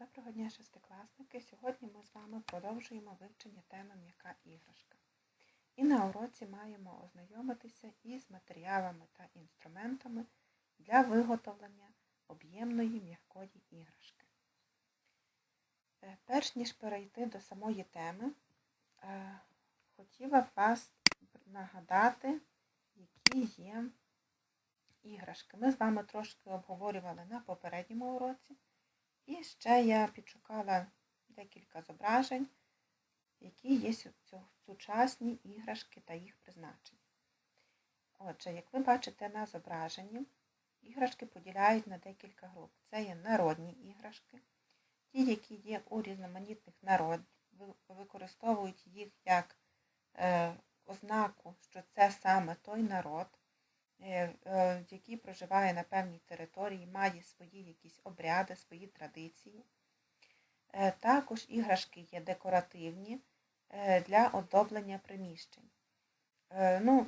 Доброго дня, шестикласники! Сьогодні ми з вами продовжуємо вивчення теми м'яка іграшка. І на уроці маємо ознайомитися із матеріалами та інструментами для виготовлення об'ємної м'якої іграшки. Е, Перш ніж перейти до самої теми, е, хотіла б вас нагадати, які є іграшки. Ми з вами трошки обговорювали на попередньому уроці. І ще я підшукала декілька зображень, які є сучасні іграшки та їх призначення. Отже, як ви бачите на зображенні, іграшки поділяють на декілька груп. Це є народні іграшки, ті, які є у різноманітних народів, використовують їх як е, ознаку, що це саме той народ. Е, е, який проживає на певній території, має свої якісь обряди, свої традиції. Е, також іграшки є декоративні для оздоблення приміщень. Ну,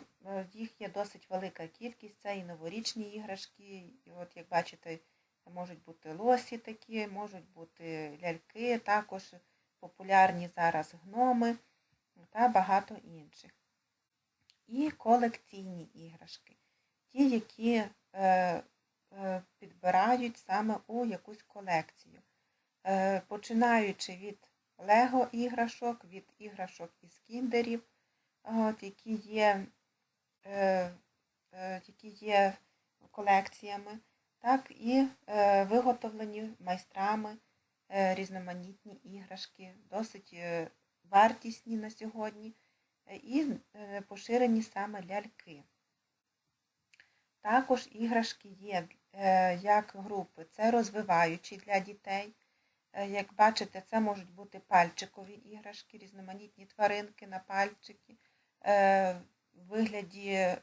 Їх є досить велика кількість, це і новорічні іграшки, і от, як бачите, можуть бути лосі такі, можуть бути ляльки, також популярні зараз гноми та багато інших. І колекційні іграшки ті, які е, е, підбирають саме у якусь колекцію. Е, починаючи від лего іграшок, від іграшок із кіндерів, от, які є які є колекціями, так і виготовлені майстрами різноманітні іграшки, досить вартісні на сьогодні і поширені саме ляльки. Також іграшки є е, як групи, це розвиваючі для дітей. Е, як бачите, це можуть бути пальчикові іграшки, різноманітні тваринки на пальчики, е, в вигляді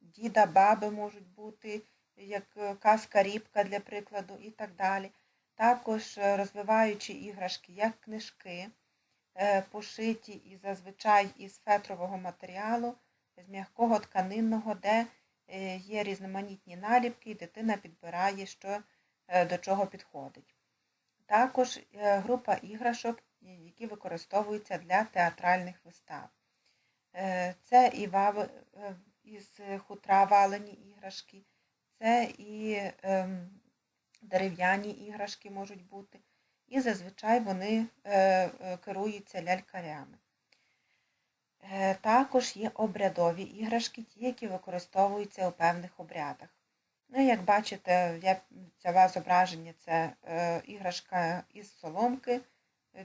діда, баби можуть бути, як казка рібка для прикладу і так далі. Також розвиваючі іграшки, як книжки, пошиті і зазвичай із фетрового матеріалу, з м'якого тканинного, де є різноманітні наліпки, дитина підбирає, що е, до чого підходить. Також е, група іграшок, які використовуються для театральних вистав. Це і вав... із хутра валені іграшки, це і ем, дерев'яні іграшки можуть бути, і зазвичай вони керуються лялькарями. Е, також є обрядові іграшки, ті, які використовуються у певних обрядах. Ну, Як бачите, я взяла зображення це е, іграшка із соломки.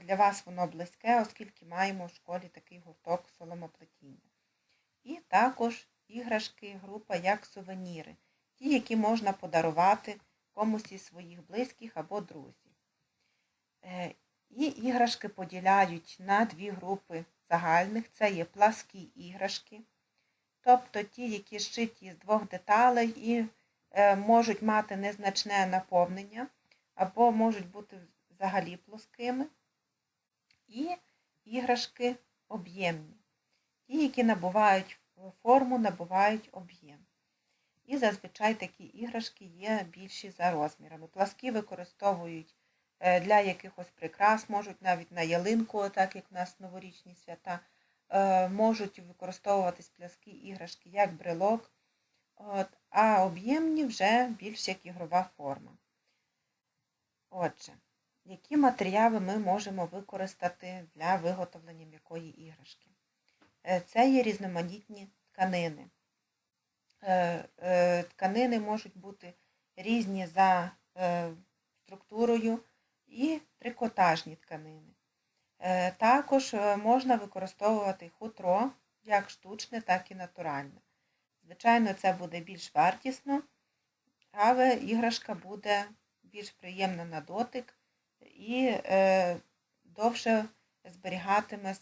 Для вас воно близьке, оскільки маємо в школі такий гурток соломоплетіння. І також іграшки, група як сувеніри, ті, які можна подарувати комусь із своїх близьких або друзів. Е, і іграшки поділяють на дві групи загальних це є пласкі іграшки, тобто ті, які зшиті з двох деталей і е, можуть мати незначне наповнення, або можуть бути взагалі плоскими. І іграшки об'ємні. Ті, які набувають форму, набувають об'єм. І зазвичай такі іграшки є більші за розмірами. Пласкі використовують для якихось прикрас, можуть навіть на ялинку, так як у нас новорічні свята, е, можуть використовуватись пляски іграшки як брелок, От, а об'ємні вже більш як ігрова форма. Отже, які матеріали ми можемо використати для виготовлення м'якої іграшки? Е, це є різноманітні тканини. Тканини можуть бути різні за структурою, і трикотажні тканини. Е, також е, можна використовувати хутро як штучне, так і натуральне. Звичайно, це буде більш вартісно, але іграшка буде більш приємна на дотик і е, довше зберігатиме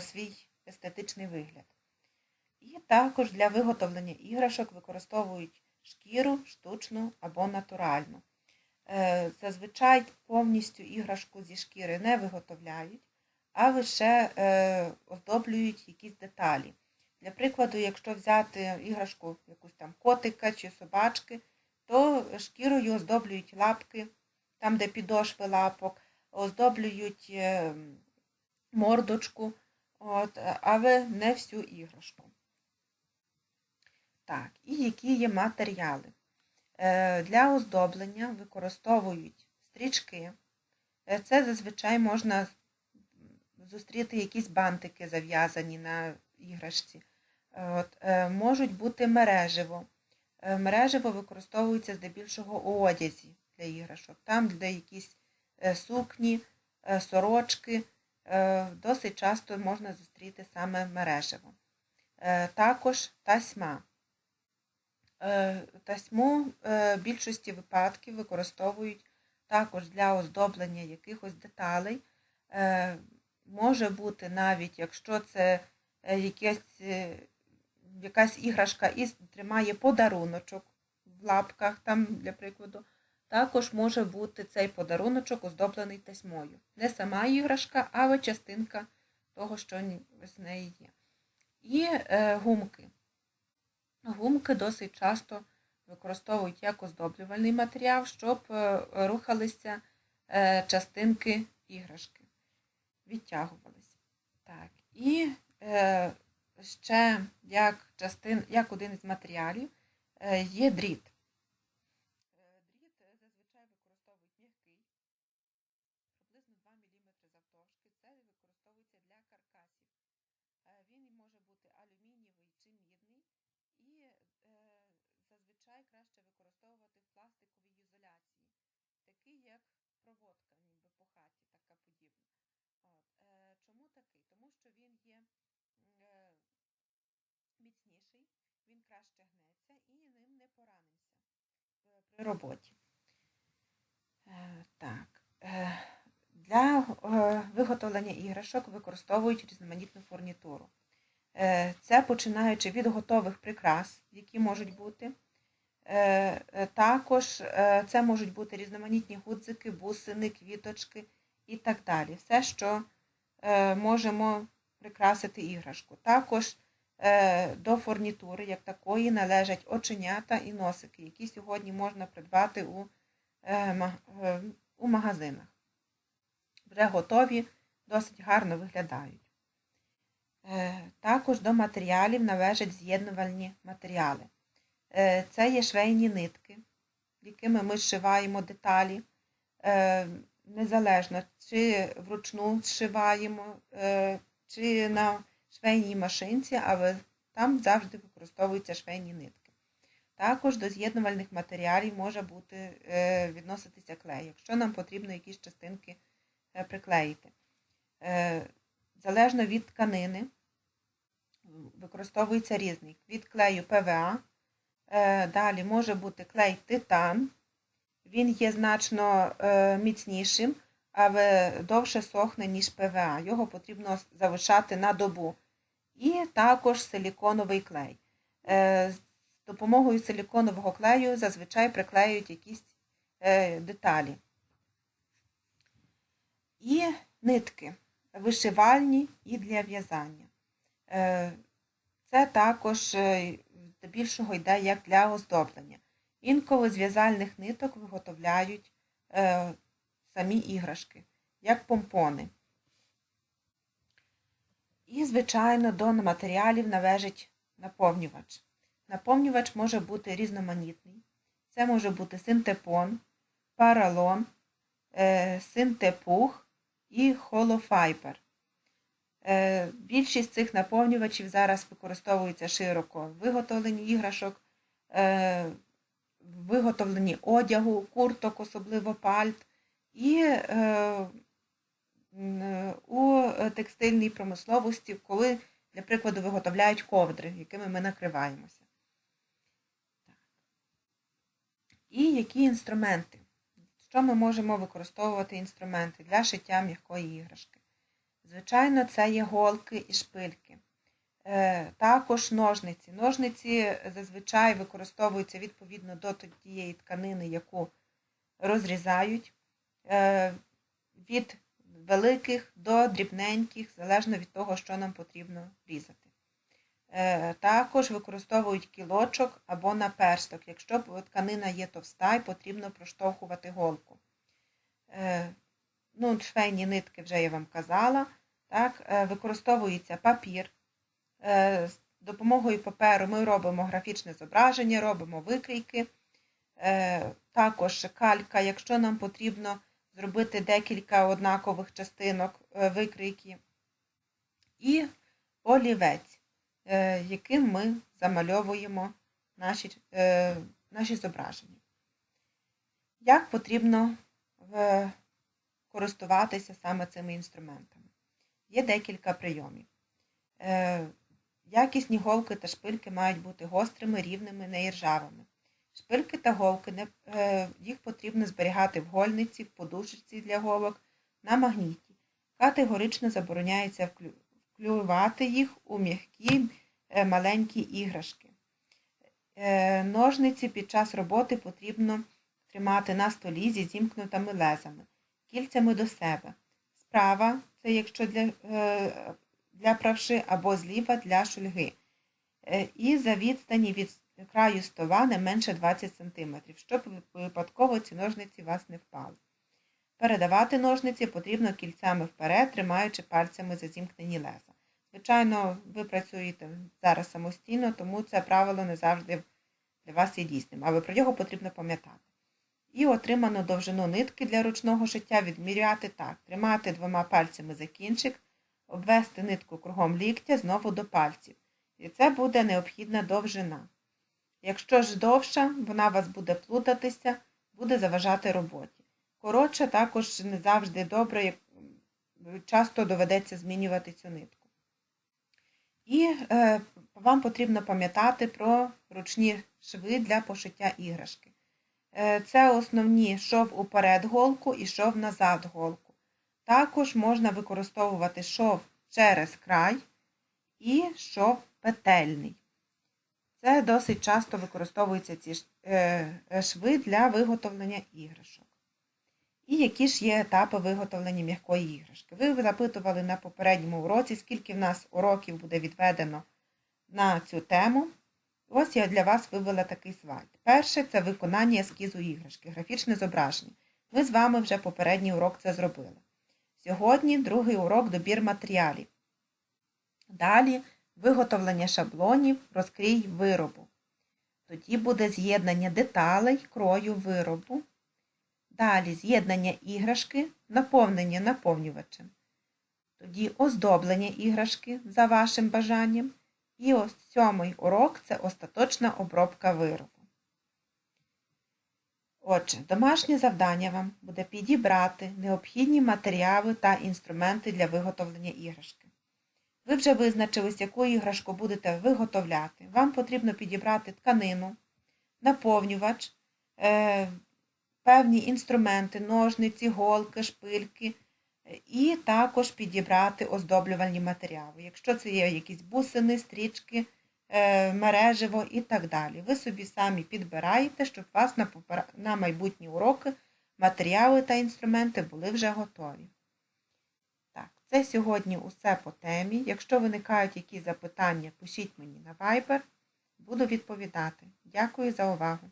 свій естетичний вигляд. І також для виготовлення іграшок використовують шкіру, штучну або натуральну. Е, зазвичай повністю іграшку зі шкіри не виготовляють, а лише е, оздоблюють якісь деталі. Для прикладу, якщо взяти іграшку якусь там котика чи собачки, то шкірою оздоблюють лапки, там, де підошви лапок, оздоблюють е, мордочку, от, але не всю іграшку. Так, і які є матеріали? Е, Для оздоблення використовують стрічки. Е, Це зазвичай можна зустріти якісь бантики зав'язані на іграшці. От, е, можуть бути мереживо. Мереживо використовується здебільшого у одязі для іграшок. Там, де якісь сукні, сорочки, досить часто можна зустріти саме мереживо. Також тасьма. Е, Тасьму е, в більшості випадків використовують також для оздоблення якихось деталей. Е, Може бути навіть, якщо це е, якесь, е, якась іграшка і тримає подаруночок в лапках, там, для прикладу, також може бути цей подаруночок оздоблений тасьмою. Не сама іграшка, але частинка того, що з неї є. І е, гумки. Гумки досить часто використовують як оздоблювальний матеріал, щоб е, рухалися е, частинки іграшки, відтягувалися. Так. І е, ще як, частин, як один із матеріалів є дріт. Е, Дріт е, зазвичай використовують м'який, приблизно 2 мм завтовшки. Це використовується для каркасів. Е, Він може бути алюмінієвий чи мідний, і е, зазвичай краще використовувати в пластиковій ізоляції, такий як проводка, ніби по хаті, така подібна. От. Е, Чому такий? Тому що він є е, міцніший, він краще гнеться і ним не поранимося е, при роботі. Е, Так. Для виготовлення іграшок використовують різноманітну фурнітуру. Це починаючи від готових прикрас, які можуть бути. Також це можуть бути різноманітні гудзики, бусини, квіточки і так далі. Все, що можемо прикрасити іграшку. Також е, до фурнітури, як такої, належать оченята і носики, які сьогодні можна придбати у, е, е, у магазинах. Вже готові, досить гарно виглядають. Також до матеріалів належать з'єднувальні матеріали. Це є швейні нитки, якими ми зшиваємо деталі. Незалежно, чи вручну зшиваємо, чи на швейній машинці, але там завжди використовуються швейні нитки. Також до з'єднувальних матеріалів може бути е, відноситися клей, якщо нам потрібно якісь частинки е, приклеїти. Е, Залежно від тканини використовується різний. Від клею ПВА, далі може бути клей титан. Він є значно міцнішим, довше сохне, ніж ПВА. Його потрібно залишати на добу. І також силіконовий клей. Е, З допомогою силіконового клею зазвичай приклеюють якісь е, деталі. І нитки вишивальні і для в'язання. Е, Це також здебільшого йде як для оздоблення. Інколи з в'язальних ниток виготовляють самі іграшки, як помпони. І, звичайно, до матеріалів належить наповнювач. Наповнювач може бути різноманітний. Це може бути синтепон, паралон, е, синтепух і холофайбер. Е, Більшість цих наповнювачів зараз використовуються широко в виготовленні іграшок, е, в виготовленні одягу, курток, особливо пальт, і е, у текстильній промисловості, коли, для прикладу, виготовляють ковдри, якими ми накриваємося. І які інструменти? Що ми можемо використовувати інструменти для шиття м'якої іграшки? Звичайно, це є голки і шпильки. Е, Також ножниці. Ножниці зазвичай використовуються відповідно до тієї тканини, яку розрізають, від великих до дрібненьких, залежно від того, що нам потрібно різати. Е, Також використовують кілочок або наперсток, якщо тканина є товста і потрібно проштовхувати голку. Е, Ну, швейні нитки вже я вам казала. Так, е, використовується папір. Е, З допомогою паперу ми робимо графічне зображення, робимо викрійки. Е, Також калька, якщо нам потрібно зробити декілька однакових частинок е, викрійки. І олівець, е, яким ми замальовуємо наші, е, наші зображення. Як потрібно користуватися саме цими інструментами? Є декілька прийомів. Якісні голки та шпильки мають бути гострими, рівними, не іржавими. Шпильки та голки не, е, їх потрібно зберігати в гольниці, в подушечці для голок, на магніті. Категорично забороняється вклювати їх у м'які е, маленькі іграшки. Е, Ножниці під час роботи потрібно тримати на столі зі зімкнутими лезами, кільцями до себе. Справа це якщо для, для правши, або зліва для шульги. Е, І за відстані від краю стола не менше 20 см, щоб випадково ці ножниці вас не впали. Передавати ножниці потрібно кільцями вперед, тримаючи пальцями за зімкнені леза. Звичайно, ви працюєте зараз самостійно, тому це правило не завжди для вас є дійсним, але про нього потрібно пам'ятати. І отриману довжину нитки для ручного шиття відміряти так: тримати двома пальцями за кінчик, обвести нитку кругом ліктя знову до пальців. І це буде необхідна довжина. Якщо ж довша, вона вас буде плутатися, буде заважати роботі. Коротше, також не завжди добре, як часто доведеться змінювати цю нитку. І е, вам потрібно пам'ятати про ручні шви для пошиття іграшки. Е, це основні шов уперед голку і шов назад голку. Також можна використовувати шов через край і шов петельний. Це досить часто використовуються ці е, е, шви для виготовлення іграшок. І які ж є етапи виготовлення м'якої іграшки? Ви запитували на попередньому уроці, скільки в нас уроків буде відведено на цю тему. Ось я для вас вивела такий слайд. Перше це виконання ескізу іграшки, графічне зображення. Ми з вами вже попередній урок це зробили. Сьогодні другий урок добір матеріалів. Далі виготовлення шаблонів, розкрій виробу. Тоді буде з'єднання деталей, крою виробу. Далі з'єднання іграшки, наповнення наповнювачем. Тоді оздоблення іграшки за вашим бажанням. І ось сьомий урок це остаточна обробка виробу. Отже, домашнє завдання вам буде підібрати необхідні матеріали та інструменти для виготовлення іграшки. Ви вже визначились, яку іграшку будете виготовляти. Вам потрібно підібрати тканину, наповнювач, е, певні інструменти, ножниці, голки, шпильки, і також підібрати оздоблювальні матеріали. Якщо це є якісь бусини, стрічки, е, мереживо і так далі. Ви собі самі підбираєте, щоб у вас на, на майбутні уроки матеріали та інструменти були вже готові. Це сьогодні усе по темі. Якщо виникають якісь запитання, пишіть мені на Viber, буду відповідати. Дякую за увагу!